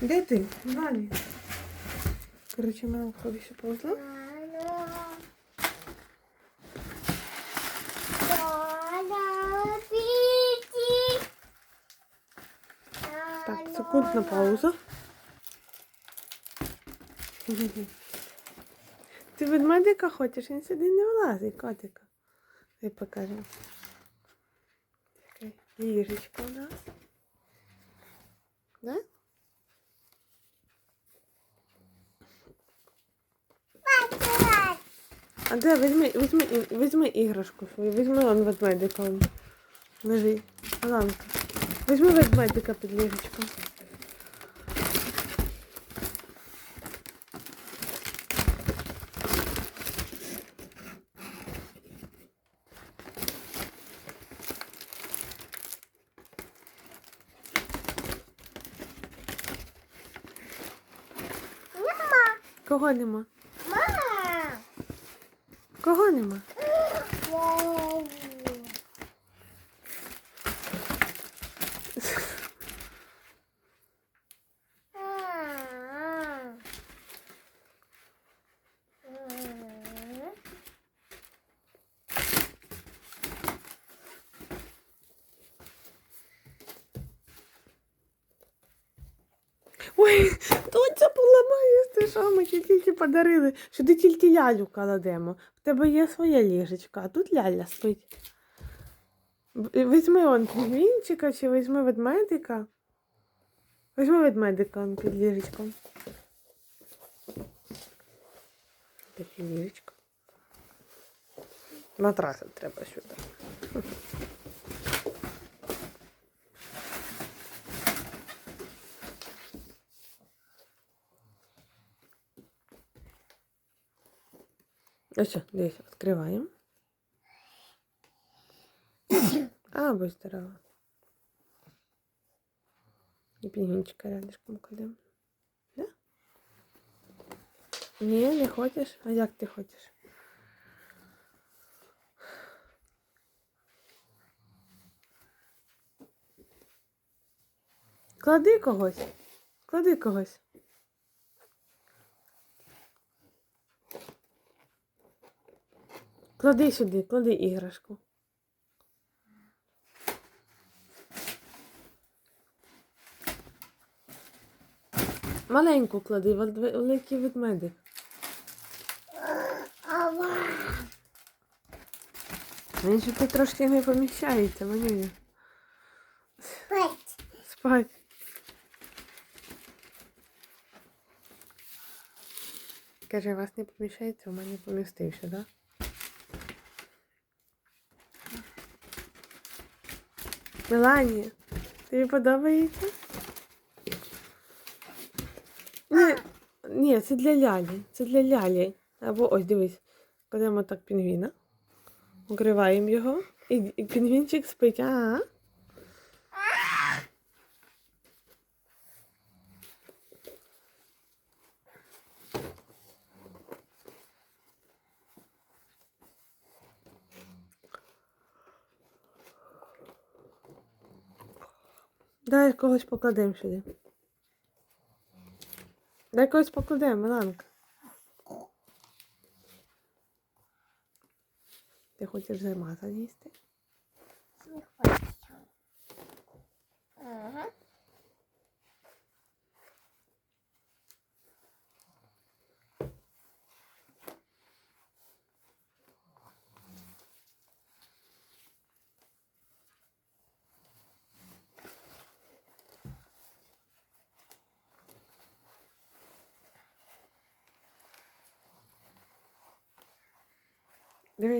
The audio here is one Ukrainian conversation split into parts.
Де ти? В ванні. Коротше, мама входить ще повезла. Так, секундна пауза. Ти ведмедика хочеш, він сюди не влазить, котика. Дай покажемо. Така ліжечка у нас. Да? А де, візьми, візьми, візьми іграшку свою, візьми он ведмедика. Он. Лежить. Аланка. Візьми ведмедика під ліжечком. Кого нема? Мама! Кого нема? Ой, поламає, ти що ми ті тільки подарили. Сюди тільки лялю кладемо. В тебе є своя ліжечка, а тут ляля спить. Візьми он пінгвінчика чи візьми ведмедика. Візьми ведмедика он під ліжечком. Таке ліжечко. Матраса треба сюди. Ось, дивись, відкриваємо. А, будь здорова. І пінгінчика рядышком кладемо. Да? Ні, не хочеш? А як ти хочеш? Клади когось. Клади когось. Клади сюди, клади іграшку. Маленьку клади, вел- великий ведмедик. Він же тут трошки не поміщається, Манюня. Спать. Каже, вас не поміщається, у мене помістився, так? Да? Меланія, тобі подобається? Ні, ні, це для лялі. Це для лялі. Або ось дивись, кладемо так пінгвіна, укриваємо його, і, пінгвінчик спить. А, Дай когось покладемо сюди. Дай когось покладемо, Миланка. Ти хочеш займатися їсти? Дивись,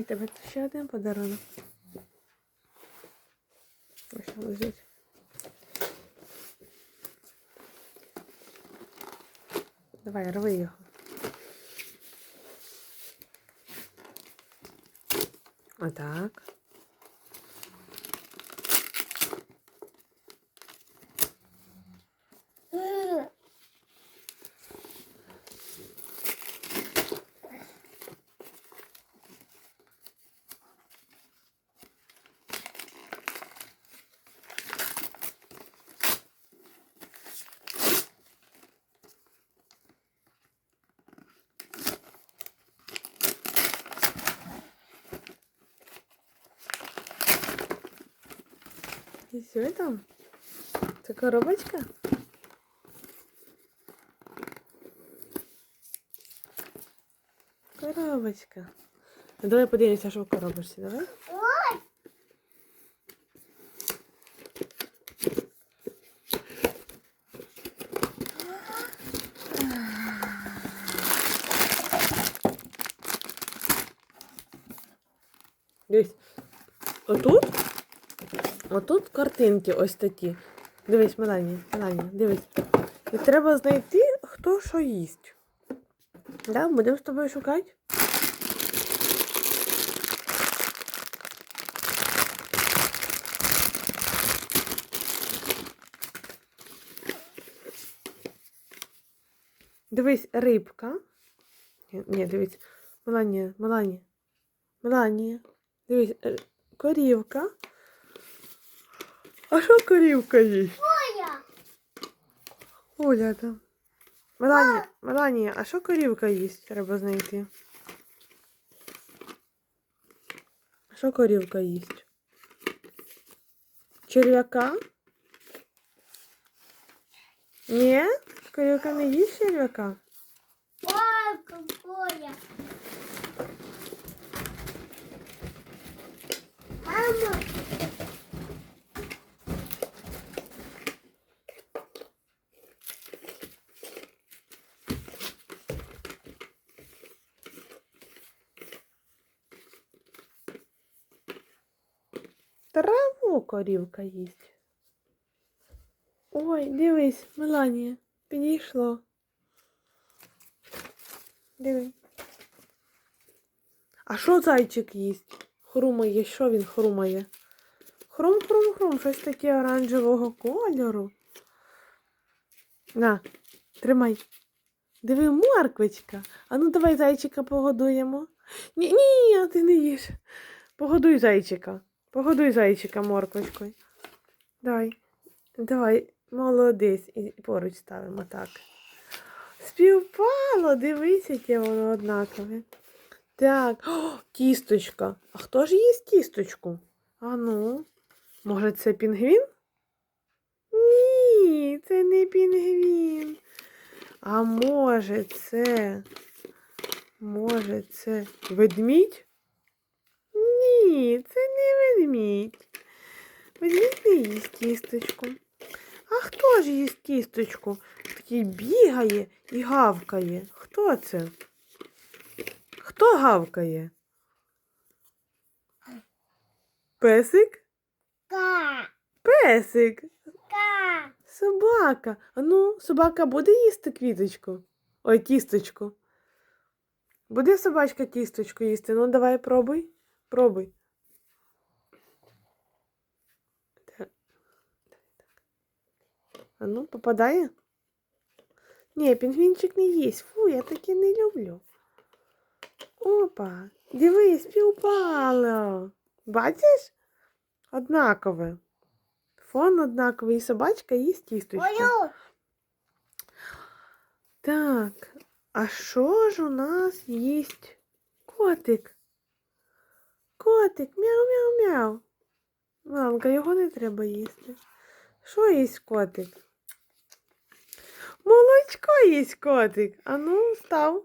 тебе це ще один подарунок. Ось лежить. Давай, рви його. Отак. І що там? Це коробочка? Коробочка. Давай подивимося, що в коробочці, давай. Отут картинки ось такі. Дивись, Мелані, Мелані, дивись. І треба знайти, хто що їсть. Да, будемо з тобою шукати. Дивись, рибка. Ні, дивись. Меланія, Меланія. Меланія. Дивись, е, корівка. А що корівка їсть? Оля, Оля там. Меланія, Меланія, а що корівка їсть? Треба знайти. А що корівка їсть? Черв'яка? Ні? Корівка не їсть черв'яка? ой, какое. Мама, Корівка їсть. Ой, дивись, Меланія, підійшло. Диви. А що зайчик їсть? Хрумає, що він хрумає? Хрум, хрум, хрум, щось таке оранжевого кольору. На, тримай. Диви, морквичка. А ну давай зайчика погодуємо. Ні, ні, ти не їш. Погодуй зайчика. Погодуй зайчика морквочкою. Давай, давай, молодець. І поруч ставимо так. Співпало, дивись, яке воно однакове. Так, О, кісточка. А хто ж їсть кісточку? А ну, може, це пінгвін? Ні, це не пінгвін. А може це. Може, це ведмідь? Ні, це не ведмідь. Ведмідь не їсть кісточку. А хто ж їсть кісточку? Такий бігає і гавкає. Хто це? Хто гавкає? Песик? ка, Песик. ка. Собака. А ну, собака буде їсти квіточку? Ой, кісточку. Буде собачка кісточку їсти? Ну, давай пробуй. Пробуй. Так. А ну, попадає? Ні, пінгвінчик не їсть. Фу, я таке не люблю. Опа, дивись, співпало. Бачиш? Однакове. Фон однаковий, і собачка їсть кісточку. Ой, Так, а що ж у нас їсть котик? Котик, мяу-мяу-мяу. Мамка, його не треба їсти. Що їсть котик? Молочко їсть котик. А ну, став.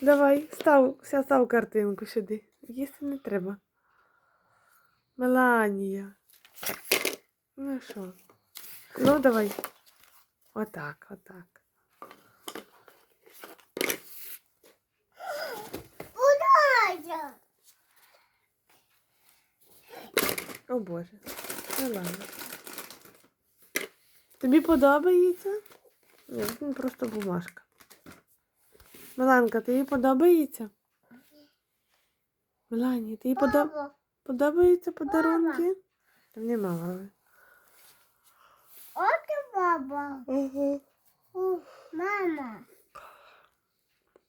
Давай, став, ся став картинку сюди. Їсти не треба. Меланія. Ну що? Ну, давай. Отак, отак. Ура! О Боже. Ну ладно. Тобі подобається? Ні, це просто бумажка. Миланка, тобі подобається? Мелані, тобі подоб... Подобаються подарунки? Там нема мами. От і баба. Ага. О, Мама.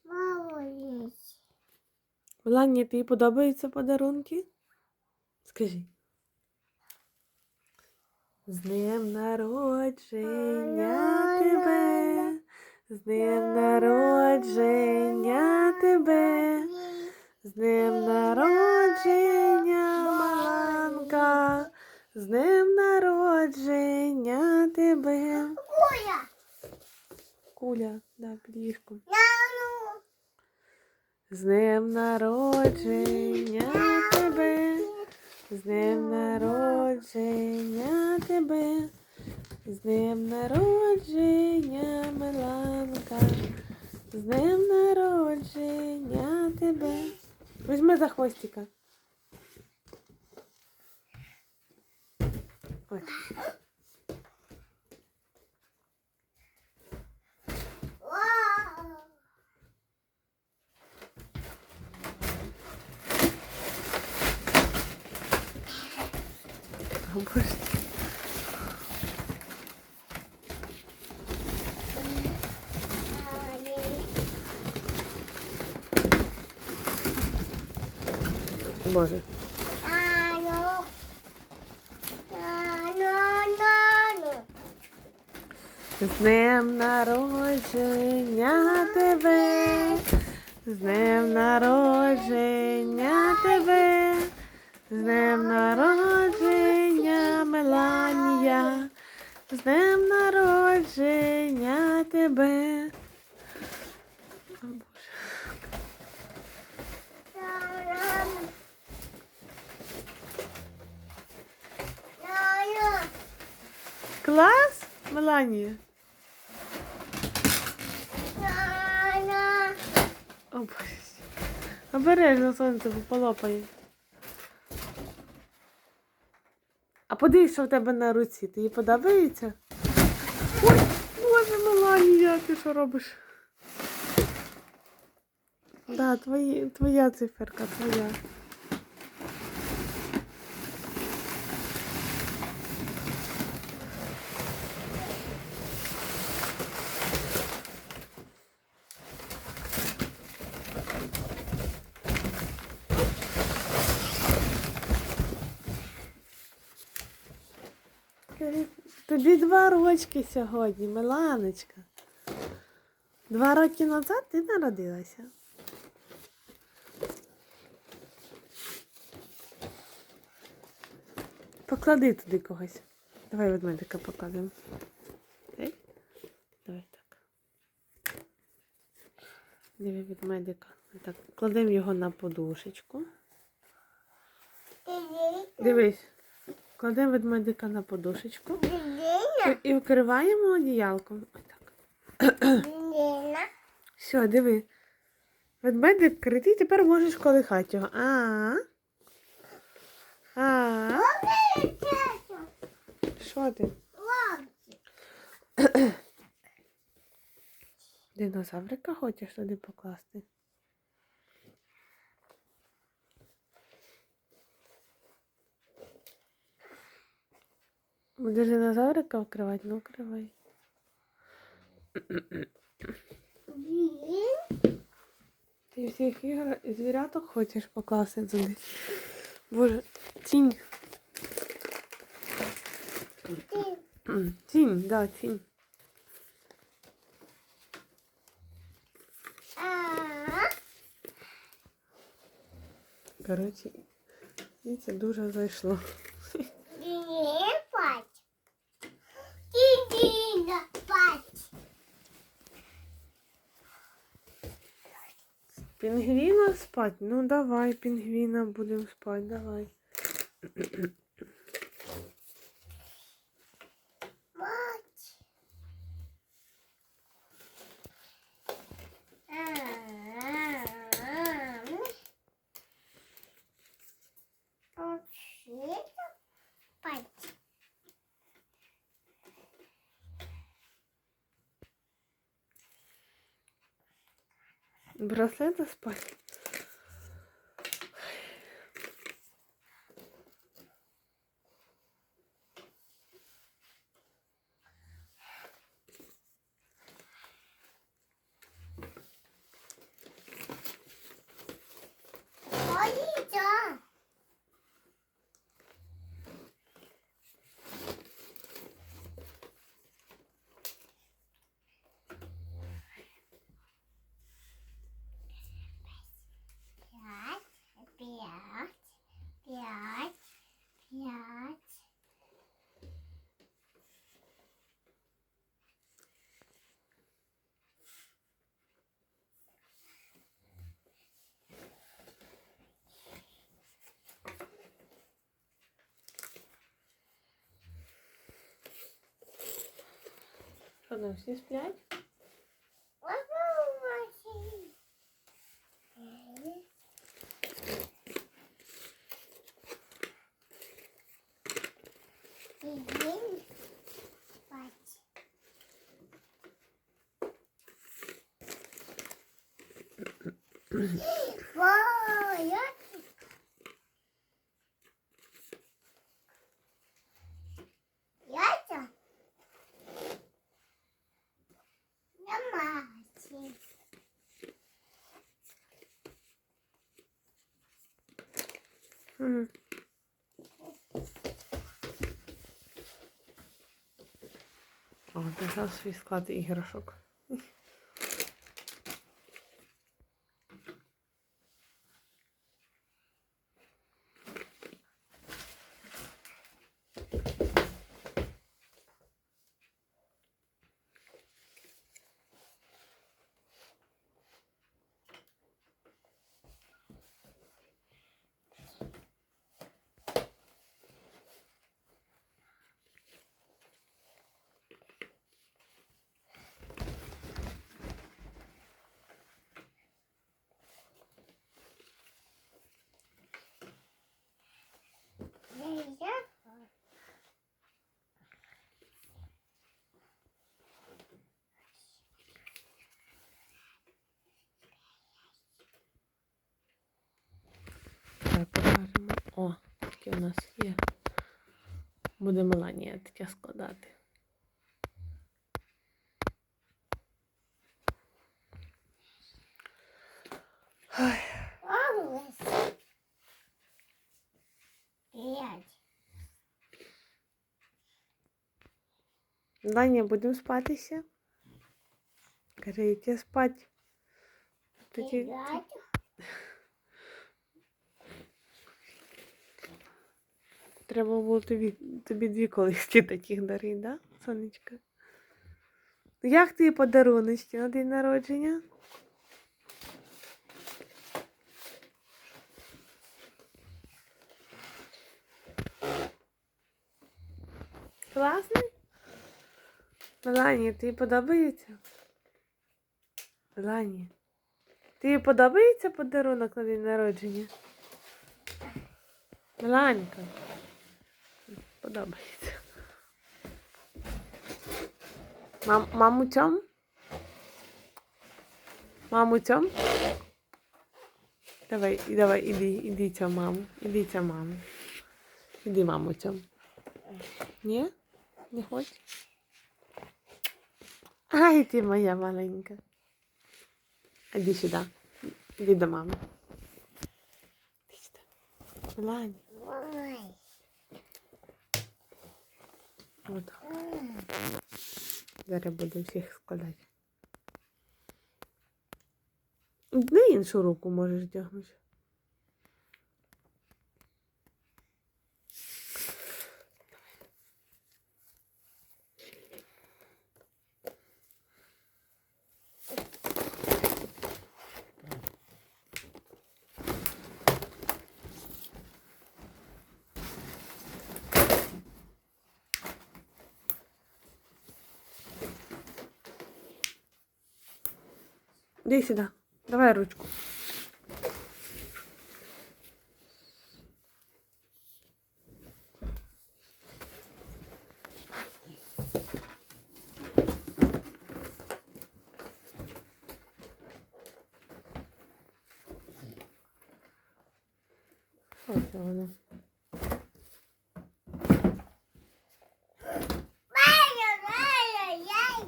Мама есть. Мелані, тобі подобаються подарунки? Скажи. З днем народження тебе, з днем народження тебе, з днем народження, Маланка, З днем народження тебе. Куля. Куля, да, під ліжком. З днем народження. З днем народження тебе. З днем народження, Миланка. З днем народження тебе. Візьми за хвостика. Ой. Вау. О, Боже. Боже. З днем народження тебе. З днем народження тебе. З днем народження, народження тебе. О, Боже. Клас, Меланія? О, Боже. Обережно сонце полопає. А подивись, що в тебе на руці. Тобі подобається? Ой, боже, Меланія, ти що робиш? Да, твої, твоя циферка, твоя. Тобі два рочки сьогодні, Миланочка. Два роки назад ти народилася. Поклади туди когось. Давай ведмедика покладемо. Ей. Давай так. Диви ведмедика. Так, кладемо його на подушечку. Дивись. Кладемо ведмедика на подушечку. І вкриваємо одіялком. Ось так. Все, диви. Ведмедик критий, тепер можеш колихати його. А. А. Що ти? Динозаврика хочеш туди покласти? Будеш динозаврика вкривати? Ну, вкривай. Ти всіх ігор звіряток хочеш покласти туди. Боже, тінь. Тінь, да, тінь. Коротше, і це дуже зайшло. Пінгвіна спать? Ну давай, пінгвіна будемо спать, давай. Браслета спать. Пять, Що там всі сплять? Намазі. Угу. О, це зараз свій склад іграшок. Яйця. Давай покажемо. О, таке у нас є. Буде Меланія таке складати. Ой, Ось. Будемо спатися? Каже, йти спать. Тоді... Треба було тобі, тобі дві колиски таких дарити, да, сонечка? Як ти подаруночки на день народження? Класний? Меланія, тобі подобається? Меланія, тобі подобається подарунок на день народження? Меланька. Подобається. Мам, маму цьом? Маму цьом? Давай, давай, іди, іди цьом маму. Іди цьом маму. Іди маму цьом. Ні? Не хочеш? Ай, ти моя маленька. Іди сюди. Іди до мами. Іди сюди. Меланя. Ой. От. Зараз буду всіх складати. Де іншу руку можеш тягнути. Іди сюди. Давай ручку. Ось воно. Валя, Валя, яй.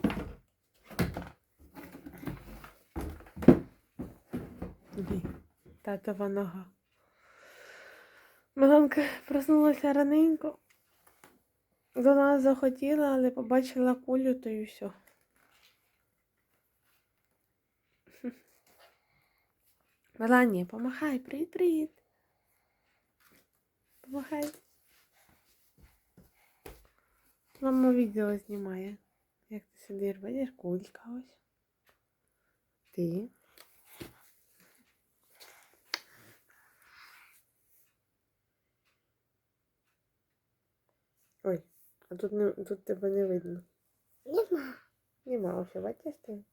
Іди. Татова нога. Миланка проснулася раненько. До нас захотіла, але побачила кулю, то і все. Меланія, помахай, привіт, привіт. Помахай. Мама відео знімає. Як ти сидиш, бачиш, кулька ось. Ти. Ой, а тут, не, тут тебе не видно. Нема. Нема ось, бачиш ти?